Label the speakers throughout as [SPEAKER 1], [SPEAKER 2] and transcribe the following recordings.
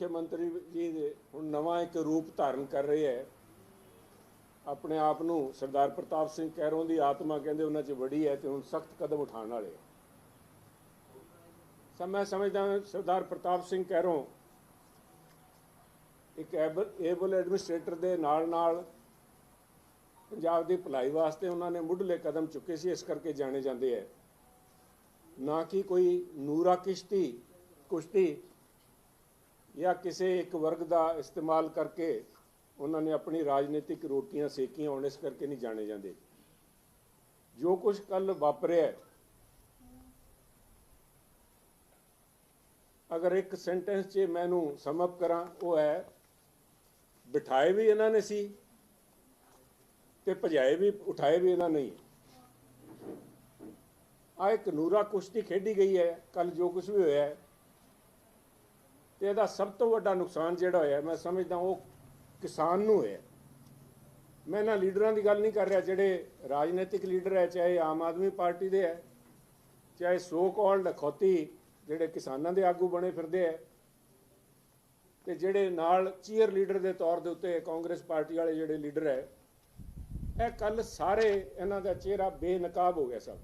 [SPEAKER 1] ਮੁੱਖ ਮੰਤਰੀ ਜੀ ਦੇ ਹੁਣ ਨਵਾਂ ਇੱਕ ਰੂਪ ਧਾਰਨ ਕਰ ਰਹੇ ਹੈ। ਆਪਣੇ ਆਪ ਨੂੰ ਸਰਦਾਰ ਪ੍ਰਤਾਪ ਸਿੰਘ ਕਹਿਰੋਂ ਦੀ ਆਤਮਾ ਕਹਿੰਦੇ ਉਹਨਾਂ 'ਚ ਵੜੀ ਹੈ ਤੇ ਹੁਣ ਸਖਤ ਕਦਮ ਉਠਾਉਣ ਵਾਲੇ ਹੈ। ਮੈਂ ਸਮਝਦਾ ਸਰਦਾਰ ਪ੍ਰਤਾਪ ਸਿੰਘ ਕਹਿਰੋਂ ਇੱਕ ਐਬਲ ਏਬਲ ਐਡਮਿਨਿਸਟ੍ਰੇਟਰ ਦੇ ਨਾਲ ਨਾਲ ਪੰਜਾਬ ਦੀ ਭਲਾਈ ਵਾਸਤੇ ਉਹਨਾਂ ਨੇ ਮੁੱਢਲੇ ਕਦਮ ਚੁੱਕੇ ਸੀ, ਇਸ ਕਰਕੇ ਜਾਣੇ ਜਾਂਦੇ ਹੈ। ਨਾ ਕਿ ਕੋਈ ਨੂਰਾ ਕਿਸ਼ਤੀ, ਕੁਸ਼ਤੀ ਜਾਂ ਕਿਸੇ ਇੱਕ ਵਰਗ ਦਾ ਇਸਤੇਮਾਲ ਕਰਕੇ ਉਹਨਾਂ ਨੇ ਆਪਣੀ ਰਾਜਨੀਤਿਕ ਰੋਟੀਆਂ ਸੇਕੀਆਂ ਹੋਣ, ਇਸ ਕਰਕੇ ਨਹੀਂ ਜਾਣੇ ਜਾਂਦੇ। ਜੋ ਕੁਝ ਕੱਲ ਵਾਪਰਿਆ ਅਗਰ ਇੱਕ ਸੈਂਟੈਂਸ 'ਚ ਮੈਂ ਮੈਨੂੰ ਸਮਅਪ ਕਰਾਂ, ਉਹ ਹੈ, ਬਿਠਾਏ ਵੀ ਇਹਨਾਂ ਨੇ ਸੀ ਤੇ ਭਜਾਏ ਵੀ, ਉਠਾਏ ਵੀ ਇਹਨਾਂ ਨੇ ਹੀ ਆ ਇੱਕ ਨੂਰਾ ਕੁਸ਼ਤੀ ਖੇਡੀ ਗਈ ਹੈ ਕੱਲ ਜੋ ਕੁਝ ਵੀ ਹੋਇਆ ਹੈ ਤੇ ਇਹਦਾ ਸਭ ਤੋਂ ਵੱਡਾ ਨੁਕਸਾਨ ਜਿਹੜਾ ਹੋਇਆ, ਮੈਂ ਸਮਝਦਾ ਉਹ ਕਿਸਾਨ ਨੂੰ ਹੋਇਆ। ਮੈਂ ਨਾ ਲੀਡਰਾਂ ਦੀ ਗੱਲ ਨਹੀਂ ਕਰ ਰਿਹਾ, ਜਿਹੜੇ ਰਾਜਨੀਤਿਕ ਲੀਡਰ ਹੈ, ਚਾਹੇ ਆਮ ਆਦਮੀ ਪਾਰਟੀ ਦੇ ਹੈ, ਚਾਹੇ ਸੋ ਕਾਲਡ ਖੋਤੀ ਜਿਹੜੇ ਕਿਸਾਨਾਂ ਦੇ ਆਗੂ ਬਣੇ ਫਿਰਦੇ ਹੈ, ਤੇ ਜਿਹੜੇ ਨਾਲ ਚੀਅਰ ਲੀਡਰ ਦੇ ਤੌਰ ਦੇ ਉੱਤੇ ਕਾਂਗਰਸ ਪਾਰਟੀ ਵਾਲੇ ਜਿਹੜੇ ਲੀਡਰ ਹੈ, ਇਹ ਕੱਲ ਸਾਰੇ ਇਹਨਾਂ ਦਾ ਚਿਹਰਾ ਬੇਨਕਾਬ ਹੋ ਗਿਆ ਸਭ।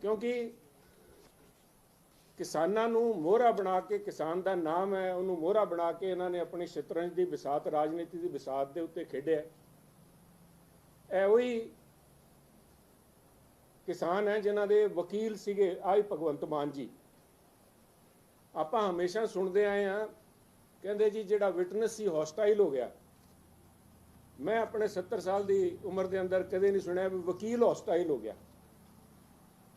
[SPEAKER 1] ਕਿਉਂਕਿ ਕਿਸਾਨਾਂ ਨੂੰ ਮੋਹਰਾ ਬਣਾ ਕੇ, ਕਿਸਾਨ ਦਾ ਨਾਮ ਹੈ, ਉਹਨੂੰ ਮੋਹਰਾ ਬਣਾ ਕੇ ਇਹਨਾਂ ਨੇ ਆਪਣੀ ਸ਼ਤਰੰਜ ਦੀ ਵਿਸਾਤ, ਰਾਜਨੀਤੀ ਦੀ ਵਿਸਾਤ ਦੇ ਉੱਤੇ ਖੇਡਿਆ ਇਹ ਉਹੀ ਕਿਸਾਨ ਹੈ ਜਿਨ੍ਹਾਂ ਦੇ ਵਕੀਲ ਸੀਗੇ ਆਈ ਭਗਵੰਤ ਮਾਨ ਜੀ। ਆਪਾਂ ਹਮੇਸ਼ਾ ਸੁਣਦੇ ਆਏ ਆ ਕਹਿੰਦੇ ਜੀ, ਜਿਹੜਾ ਵਿਟਨੈਸ ਸੀ ਹੌਸਟਾਈਲ ਹੋ ਗਿਆ। ਮੈਂ ਆਪਣੇ 70 ਸਾਲ ਦੀ ਉਮਰ ਦੇ ਅੰਦਰ ਕਦੇ ਨਹੀਂ ਸੁਣਿਆ ਵੀ ਵਕੀਲ ਹੌਸਟਾਈਲ ਹੋ ਗਿਆ।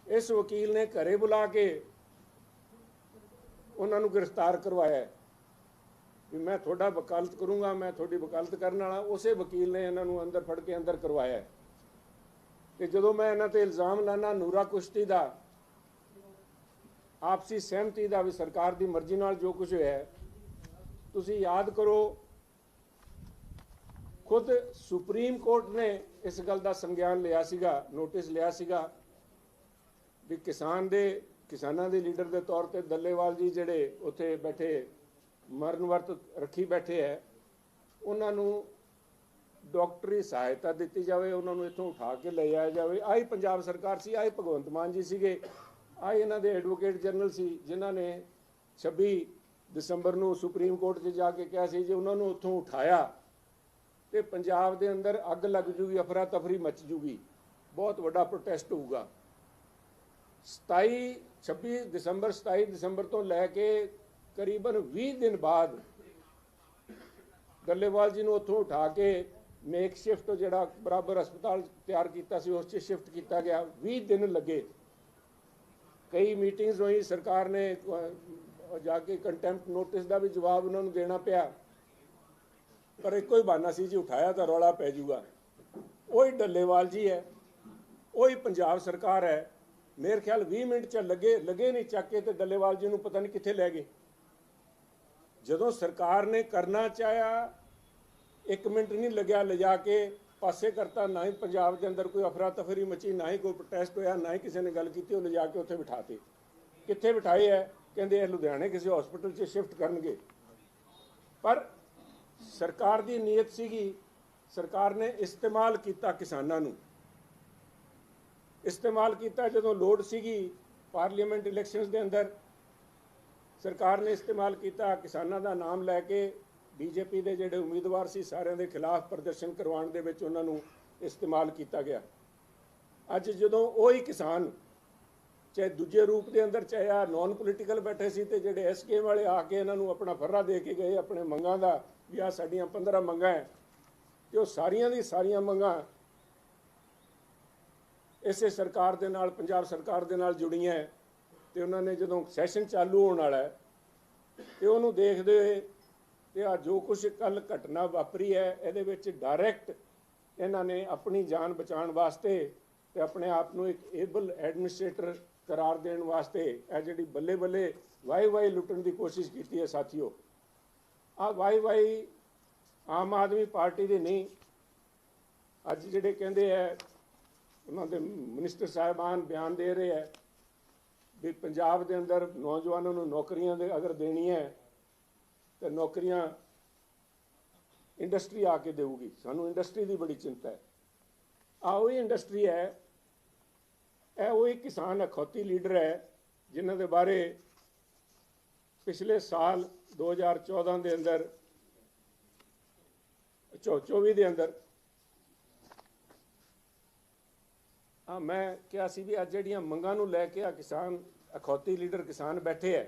[SPEAKER 1] ਇਸ ਵਕੀਲ ਨੇ ਘਰੇ ਬੁਲਾ ਕੇ ਉਹਨਾਂ ਨੂੰ ਗ੍ਰਿਫਤਾਰ ਕਰਵਾਇਆ ਵੀ ਮੈਂ ਤੁਹਾਡਾ ਵਕਾਲਤ ਕਰੂੰਗਾ, ਮੈਂ ਤੁਹਾਡੀ ਵਕਾਲਤ ਕਰਨ ਵਾਲਾ, ਉਸੇ ਵਕੀਲ ਨੇ ਇਹਨਾਂ ਨੂੰ ਅੰਦਰ ਫੜ ਕੇ ਅੰਦਰ ਕਰਵਾਇਆ ਤੇ ਜਦੋਂ ਮੈਂ ਇਹਨਾਂ ਤੇ ਇਲਜ਼ਾਮ ਲਾਣਾ ਨੂਰਾ ਕੁਸ਼ਤੀ ਦਾ, ਆਪਸੀ ਸਹਿਮਤੀ ਦਾ ਵੀ ਸਰਕਾਰ ਦੀ ਮਰਜ਼ੀ ਨਾਲ ਜੋ ਕੁਝ ਹੋਇਆ ਤੁਸੀਂ ਯਾਦ ਕਰੋ, ਖੁਦ ਸੁਪਰੀਮ ਕੋਰਟ ਨੇ ਇਸ ਗੱਲ ਦਾ ਸੰਗਿਆਨ ਲਿਆ ਸੀਗਾ, ਨੋਟਿਸ ਲਿਆ ਸੀਗਾ, ਵੀ ਕਿਸਾਨ ਦੇ ਕਿਸਾਨਾਂ ਦੇ ਲੀਡਰ ਦੇ ਤੌਰ ਤੇ ਦੱਲੇਵਾਲ ਜੀ ਜਿਹੜੇ ਉੱਥੇ ਬੈਠੇ, ਮਰਨ ਵਰਤ ਰੱਖੀ ਬੈਠੇ ਹੈ, ਉਹਨਾਂ ਨੂੰ ਡਾਕਟਰੀ ਸਹਾਇਤਾ ਦਿੱਤੀ ਜਾਵੇ, ਉਹਨਾਂ ਨੂੰ ਇੱਥੋਂ ਉਠਾ ਕੇ ਲੈ ਆਇਆ ਜਾਵੇ। ਆਹੀ ਪੰਜਾਬ ਸਰਕਾਰ ਸੀ, ਆਹੀ ਭਗਵੰਤ ਮਾਨ ਜੀ ਸੀਗੇ, ਆਹੀ ਇਹਨਾਂ ਦੇ ਐਡਵੋਕੇਟ ਜਨਰਲ ਸੀ, ਜਿਨ੍ਹਾਂ ਨੇ 26 ਦਸੰਬਰ ਨੂੰ ਸੁਪਰੀਮ ਕੋਰਟ 'ਚ ਜਾ ਕੇ ਕਿਹਾ ਸੀ ਜੇ ਉਹਨਾਂ ਨੂੰ ਉੱਥੋਂ ਉਠਾਇਆ ਤੇ ਪੰਜਾਬ ਦੇ ਅੰਦਰ ਅੱਗ ਲੱਗ ਜੂਗੀ ਅਫਰਾ ਤਫਰੀ ਮਚ ਜੂਗੀ, ਬਹੁਤ ਵੱਡਾ ਪ੍ਰੋਟੈਸਟ ਹੋਊਗਾ। 27 26 ਦਸੰਬਰ 27 ਦਸੰਬਰ ਤੋਂ ਲੈ ਕੇ ਕਰੀਬਨ 20 ਦਿਨ ਬਾਅਦ ਗੱਲੇਵਾਲ ਜੀ ਨੂੰ ਉੱਥੋਂ ਉਠਾ ਕੇ ਮੇਕ ਸ਼ਿਫਟ ਜਿਹੜਾ ਬਰਾਬਰ ਹਸਪਤਾਲ ਤਿਆਰ ਕੀਤਾ ਸੀ, ਉਸ 'ਚ ਸ਼ਿਫਟ ਕੀਤਾ ਗਿਆ। 20 ਦਿਨ ਲੱਗੇ। ਕਈ ਮੀਟਿੰਗਸ ਹੋਈ ਸਰਕਾਰ ਨੇ ਜਾ ਕੇ ਕੰਟੈਂਪਟ ਨੋਟਿਸ ਦਾ ਵੀ ਜਵਾਬ ਉਹਨਾਂ ਨੂੰ ਦੇਣਾ ਪਿਆ। ਪਰ ਇੱਕੋ ਹੀ ਬਹਾਨਾ ਸੀ ਜੀ, ਉਠਾਇਆ ਤਾਂ ਰੌਲਾ ਪੈ ਜੂਗਾ ਉਹੀ ਡੱਲੇਵਾਲ ਜੀ ਹੈ, ਉਹੀ ਪੰਜਾਬ ਸਰਕਾਰ ਹੈ। ਮੇਰੇ ਖਿਆਲ 20 ਮਿੰਟ ਚ ਲੱਗੇ ਲੱਗੇ ਨਹੀਂ ਚੱਕ ਕੇ ਤੇ ਡੱਲੇਵਾਲ ਜੀ ਨੂੰ ਪਤਾ ਨਹੀਂ ਕਿੱਥੇ ਲੈ ਗਏ। ਜਦੋਂ ਸਰਕਾਰ ਨੇ ਕਰਨਾ ਚਾਹਿਆ, ਇੱਕ ਮਿੰਟ ਨਹੀਂ ਲੱਗਿਆ ਲਿਜਾ ਕੇ, ਪਾਸੇ ਕਰਤਾ, ਨਾ ਹੀ ਪੰਜਾਬ ਦੇ ਅੰਦਰ ਕੋਈ ਅਫਰਾ ਤਫਰੀ ਮਚੀ, ਨਾ ਹੀ ਕੋਈ ਪ੍ਰੋਟੈਸਟ ਹੋਇਆ, ਨਾ ਹੀ ਕਿਸੇ ਨੇ ਗੱਲ ਕੀਤੀ, ਉਹ ਲਿਜਾ ਕੇ ਉੱਥੇ ਬਿਠਾਤੇ। ਕਿੱਥੇ ਬਿਠਾਏ ਹੈ ਕਹਿੰਦੇ ਇਹ ਲੁਧਿਆਣੇ ਕਿਸੇ ਹਸਪੀਟਲ 'ਚ ਸ਼ਿਫਟ ਕਰਨਗੇ। ਪਰ ਸਰਕਾਰ ਦੀ ਨੀਅਤ ਸੀਗੀ, ਸਰਕਾਰ ਨੇ ਇਸਤੇਮਾਲ ਕੀਤਾ ਕਿਸਾਨਾਂ ਨੂੰ। ਇਸਤੇਮਾਲ ਕੀਤਾ ਜਦੋਂ ਲੋੜ ਸੀਗੀ ਪਾਰਲੀਮੈਂਟ ਇਲੈਕਸ਼ਨਸ ਦੇ ਅੰਦਰ। ਸਰਕਾਰ ਨੇ ਇਸਤੇਮਾਲ ਕੀਤਾ ਕਿਸਾਨਾਂ ਦਾ ਨਾਮ ਲੈ ਕੇ। ਬੀਜੇਪੀ ਦੇ ਜਿਹੜੇ ਉਮੀਦਵਾਰ ਸੀ ਸਾਰਿਆਂ ਦੇ ਖਿਲਾਫ ਪ੍ਰਦਰਸ਼ਨ ਕਰਵਾਉਣ ਦੇ ਵਿੱਚ ਉਹਨਾਂ ਨੂੰ ਇਸਤੇਮਾਲ ਕੀਤਾ ਗਿਆ। ਅੱਜ ਜਦੋਂ ਉਹ ਹੀ ਕਿਸਾਨ, ਚਾਹੇ ਦੂਜੇ ਰੂਪ ਦੇ ਅੰਦਰ ਚਾਹੇ ਆ ਨਾਨ ਪੋਲੀਟੀਕਲ ਬੈਠੇ ਸੀ ਤੇ ਜਿਹੜੇ ਐਸਕੇ ਵਾਲੇ ਆ ਕੇ ਇਹਨਾਂ ਨੂੰ ਆਪਣਾ ਫਰਰਾ ਦੇ ਕੇ ਗਏ, ਆਪਣੇ ਮੰਗਾਂ ਦਾ ਵੀ ਆ ਸਾਡੀਆਂ 15 ਮੰਗਾਂ ਹੈ। ਤੇ ਉਹ ਸਾਰੀਆਂ ਦੀ ਸਾਰੀਆਂ ਮੰਗਾਂ ਇਸੇ ਸਰਕਾਰ ਦੇ ਨਾਲ, ਪੰਜਾਬ ਸਰਕਾਰ ਦੇ ਨਾਲ ਜੁੜੀਆਂ ਹੈ ਤੇ ਉਹਨਾਂ ਨੇ ਜਦੋਂ ਸੈਸ਼ਨ ਚਾਲੂ ਹੋਣ ਵਾਲਾ ਹੈ ਤੇ ਉਹਨੂੰ ਦੇਖਦੇ ਹੋਏ ਤੇ ਆ ਜੋ ਕੁਝ ਕੱਲ ਘਟਨਾ ਵਾਪਰੀ ਹੈ, ਇਹਦੇ ਵਿੱਚ ਡਾਇਰੈਕਟ ਇਹਨਾਂ ਨੇ ਆਪਣੀ ਜਾਨ ਬਚਾਉਣ ਵਾਸਤੇ ਤੇ ਆਪਣੇ ਆਪ ਨੂੰ ਇੱਕ ਏਬਲ ਐਡਮਿਨਿਸਟ੍ਰੇਟਰ ਕਰਾਰ ਦੇਣ ਵਾਸਤੇ ਇਹ ਜਿਹੜੀ ਬੱਲੇ ਬੱਲੇ ਵਾਈ ਵਾਈ ਲੁੱਟਣ ਦੀ ਕੋਸ਼ਿਸ਼ ਕੀਤੀ ਹੈ ਸਾਥੀਓ। ਆ ਵਾਈ ਵਾਈ ਆਮ ਆਦਮੀ ਪਾਰਟੀ ਦੀ ਨਹੀਂ, ਅੱਜ ਜਿਹੜੇ ਕਹਿੰਦੇ ਹੈ ਉਹਨਾਂ ਦੇ ਮਿਨਿਸਟਰ ਸਾਹਿਬਾਨ ਬਿਆਨ ਦੇ ਰਹੇ ਹੈ ਵੀ ਪੰਜਾਬ ਦੇ ਅੰਦਰ ਨੌਜਵਾਨਾਂ ਨੂੰ ਨੌਕਰੀਆਂ ਦੇ ਅਗਰ ਦੇਣੀ ਹੈ, ਤੇ ਨੌਕਰੀਆਂ ਇੰਡਸਟਰੀ ਆ ਕੇ ਦੇਊਗੀ। ਸਾਨੂੰ ਇੰਡਸਟਰੀ ਦੀ ਬੜੀ ਚਿੰਤਾ ਹੈ। ਆ ਉਹੀ ਇੰਡਸਟਰੀ ਹੈ, ਇਹ ਉਹੀ ਕਿਸਾਨ ਅਖੌਤੀ ਲੀਡਰ ਹੈ, ਜਿਨ੍ਹਾਂ ਦੇ ਬਾਰੇ ਪਿਛਲੇ ਸਾਲ 2014 ਦੇ ਅੰਦਰ ਚੌ 24 ਦੇ ਅੰਦਰ ਆ ਮੈਂ ਕਿਹਾ ਸੀ ਵੀ ਅੱਜ ਜਿਹੜੀਆਂ ਮੰਗਾਂ ਨੂੰ ਲੈ ਕੇ ਆ ਕਿਸਾਨ, ਅਖੌਤੀ ਲੀਡਰ ਕਿਸਾਨ ਬੈਠੇ ਐ,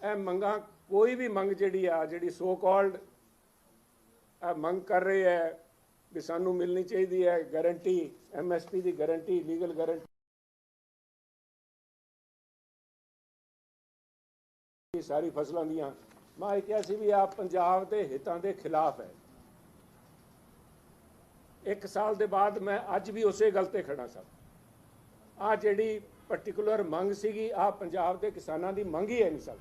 [SPEAKER 1] ਇਹ ਮੰਗਾਂ ਕੋਈ ਵੀ ਮੰਗ ਜਿਹੜੀ ਆ, ਜਿਹੜੀ ਸੋ ਕਾਲਡ ਆ ਮੰਗ ਕਰ ਰਹੇ ਹੈ ਵੀ ਸਾਨੂੰ ਮਿਲਣੀ ਚਾਹੀਦੀ ਹੈ ਗਾਰੰਟੀ ਐਮਐਸਪੀ ਦੀ ਗਾਰੰਟੀ ਲੀਗਲ ਗਾਰੰਟੀ ਸਾਰੀ ਫਸਲਾਂ ਦੀਆਂ। ਮੈਂ ਇਹ ਕਿਹਾ ਸੀ ਵੀ ਆ ਪੰਜਾਬ ਦੇ ਹਿੱਤਾਂ ਦੇ ਖਿਲਾਫ ਹੈ ਇੱਕ ਸਾਲ ਦੇ ਬਾਅਦ ਮੈਂ ਅੱਜ ਵੀ ਉਸੇ ਗੱਲ ਤੇ ਖੜਾ ਸਾਂ। ਆ ਜਿਹੜੀ ਪਾਰਟਿਕੂਲਰ ਮੰਗ ਸੀਗੀ ਆ ਪੰਜਾਬ ਦੇ ਕਿਸਾਨਾਂ ਦੀ ਮੰਗ ਹੀ ਹੈ ਨਹੀਂ ਸਰ।